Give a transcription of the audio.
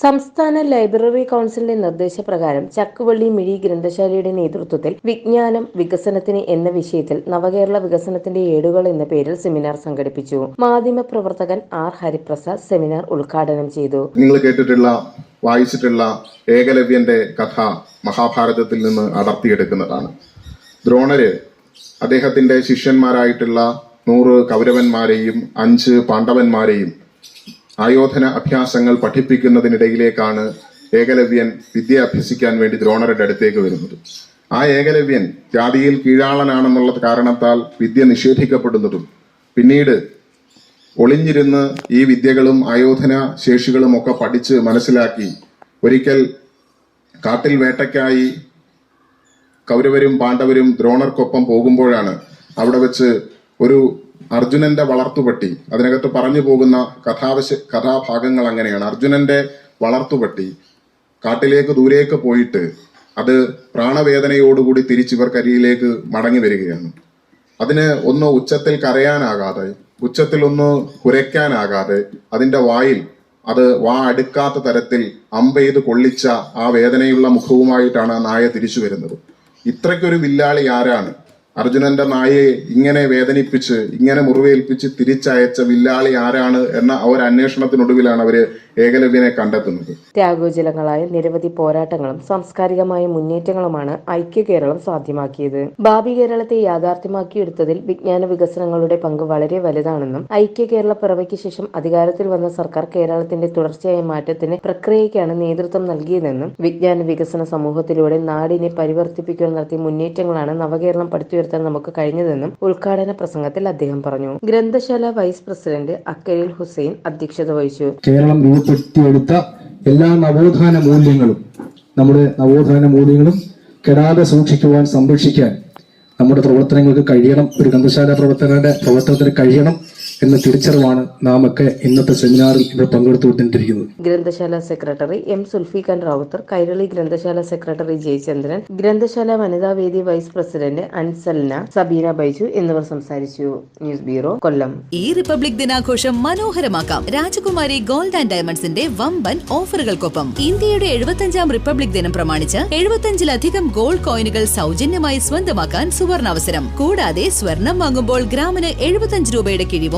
സംസ്ഥാന ലൈബ്രറി കൗൺസിലിന്റെ നിർദ്ദേശപ്രകാരം ചക്കുവള്ളി മിഴി ഗ്രന്ഥശാലയുടെ നേതൃത്വത്തിൽ വിജ്ഞാനം വികസനത്തിന് എന്ന വിഷയത്തിൽ നവകേരള വികസനത്തിന്റെ ഏടുകൾ എന്ന പേരിൽ സെമിനാർ സംഘടിപ്പിച്ചു. മാധ്യമ പ്രവർത്തകൻ ആർ ഹരിപ്രസാദ് സെമിനാർ ഉദ്ഘാടനം ചെയ്തു. നിങ്ങൾ കേട്ടിട്ടുള്ള വായിച്ചിട്ടുള്ള ഏകലവ്യന്റെ കഥ മഹാഭാരതത്തിൽ നിന്ന് അടർത്തിയെടുക്കുന്നതാണ്. ദ്രോണര് അദ്ദേഹത്തിന്റെ ശിഷ്യന്മാരായിട്ടുള്ള നൂറ് കൗരവന്മാരെയും അഞ്ച് പാണ്ഡവന്മാരെയും ആയോധന അഭ്യാസങ്ങൾ പഠിപ്പിക്കുന്നതിനിടയിലേക്കാണ് ഏകലവ്യൻ വിദ്യ അഭ്യസിക്കാൻ വേണ്ടി ദ്രോണരുടെ അടുത്തേക്ക് വരുന്നത്. ആ ഏകലവ്യൻ ജാതിയിൽ കീഴാളനാണെന്നുള്ള കാരണത്താൽ വിദ്യ നിഷേധിക്കപ്പെടുന്നതും പിന്നീട് ഒളിഞ്ഞിരുന്ന് ഈ വിദ്യകളും ആയോധന ശേഷികളും ഒക്കെ പഠിച്ച് മനസ്സിലാക്കി ഒരിക്കൽ കാട്ടിൽ വേട്ടയ്ക്കായി കൗരവരും പാണ്ഡവരും ദ്രോണർക്കൊപ്പം പോകുമ്പോഴാണ് അവിടെ വെച്ച് ഒരു അർജുനന്റെ വളർത്തുപട്ടി. അതിനകത്ത് പറഞ്ഞു പോകുന്ന കഥാവശ കഥാഭാഗങ്ങൾ അങ്ങനെയാണ്. അർജുനന്റെ വളർത്തുപട്ടി. കാട്ടിലേക്ക് ദൂരേക്ക് പോയിട്ട് അത് പ്രാണവേദനയോടുകൂടി തിരിച്ചിവർക്കരിയിലേക്ക് മടങ്ങി വരികയാണ്. അതിന് ഒന്ന് ഉച്ചത്തിൽ കരയാനാകാതെ ഉച്ചത്തിൽ ഒന്ന് കുരയ്ക്കാനാകാതെ അതിന്റെ വായിൽ അത് വാ അടുക്കാത്ത തരത്തിൽ അമ്പെയ്ത് കൊള്ളിച്ച ആ വേദനയുള്ള മുഖവുമായിട്ടാണ് ആ നായ തിരിച്ചു വരുന്നത്. ഇത്രയ്ക്കൊരു വില്ലാളി ആരാണ്? അർജുനന്റെ നായയെ ഇങ്ങനെ വേദനിപ്പിച്ച് ഇങ്ങനെ മുറിവേൽപ്പിച്ച് തിരിച്ചയച്ച വില്ലാളി ആരാണ് എന്ന ആ ഒരു അന്വേഷണത്തിനൊടുവിലാണ് അവർ ഏകലവ്യനെ കണ്ടെത്തുന്നത്. ത്യാഗോജലങ്ങളായ നിരവധി പോരാട്ടങ്ങളും സാംസ്കാരികമായ മുന്നേറ്റങ്ങളുമാണ് ഐക്യ കേരളം സാധ്യമാക്കിയത്. ഭാവി കേരളത്തെ യാഥാർത്ഥ്യമാക്കിയെടുത്തതിൽ വിജ്ഞാന വികസനങ്ങളുടെ പങ്ക് വളരെ വലുതാണെന്നും ഐക്യ കേരള പിറവയ്ക്ക് ശേഷം അധികാരത്തിൽ വന്ന സർക്കാർ കേരളത്തിന്റെ തുടർച്ചയായ മാറ്റത്തിന് പ്രക്രിയയ്ക്കാണ് നേതൃത്വം നൽകിയതെന്നും വിജ്ഞാന വികസന സമൂഹത്തിലൂടെ നാടിനെ പരിവർത്തിപ്പിക്കാൻ നടത്തിയ മുന്നേറ്റങ്ങളാണ് നവകേരളം പടുത്തുയർത്താൻ നമുക്ക് കഴിഞ്ഞതെന്നും ഉദ്ഘാടന പ്രസംഗത്തിൽ അദ്ദേഹം പറഞ്ഞു. ഗ്രന്ഥശാല വൈസ് പ്രസിഡന്റ് അക്കരിൽ ഹുസൈൻ അധ്യക്ഷത വഹിച്ചു. കേരളം രൂപപ്പെടുത്തിയെടുത്ത എല്ലാ നവോത്ഥാന മൂല്യങ്ങളും നമ്മുടെ നവോത്ഥാന മൂല്യങ്ങളും കെടാതെ സൂക്ഷിക്കുവാൻ സംരക്ഷിക്കാൻ നമ്മുടെ പ്രവർത്തനങ്ങൾക്ക് കഴിയണം. ഒരു ഗ്രന്ഥശാല പ്രവർത്തകരുടെ പ്രവർത്തനത്തിന് കഴിയണം. എന്ന തിരിച്ചറിവാണ് നാം ഒക്കെ ഇന്നത്തെ സെമിനാറിൽ ഇവിടെ പങ്കെടുത്തുകൊണ്ടിരിക്കുന്നത്. ഗ്രന്ഥശാല സെക്രട്ടറി എം സുൽഫിഖാൻ റാവുത്തർ കൈരളി ഗ്രന്ഥശാല സെക്രട്ടറി ജയചന്ദ്രൻ ഗ്രന്ഥശാല വനിതാ വേദി വൈസ് പ്രസിഡന്റ് അൻസൽന സബീന ബൈജു എന്നിവർ സംസാരിച്ചു. News bureau Kollam. ഈ റിപ്പബ്ലിക് ദിനാഘോഷം മനോഹരമാക്കാം. രാജകുമാരി ഗോൾഡ് ആൻഡ് ഡയമണ്ട്സിന്റെ വമ്പൻ ഓഫറുകൾക്കൊപ്പം ഇന്ത്യയുടെ എഴുപത്തഞ്ചാം റിപ്പബ്ലിക് ദിനം പ്രമാണിച്ച് എഴുപത്തഞ്ചിലധികം ഗോൾഡ് കോയിനുകൾ സൗജന്യമായി സ്വന്തമാക്കാൻ സുവർണാവസരം. കൂടാതെ സ്വർണം വാങ്ങുമ്പോൾ ഗ്രാമിന് എഴുപത്തഞ്ച് രൂപയുടെ കിഴിവും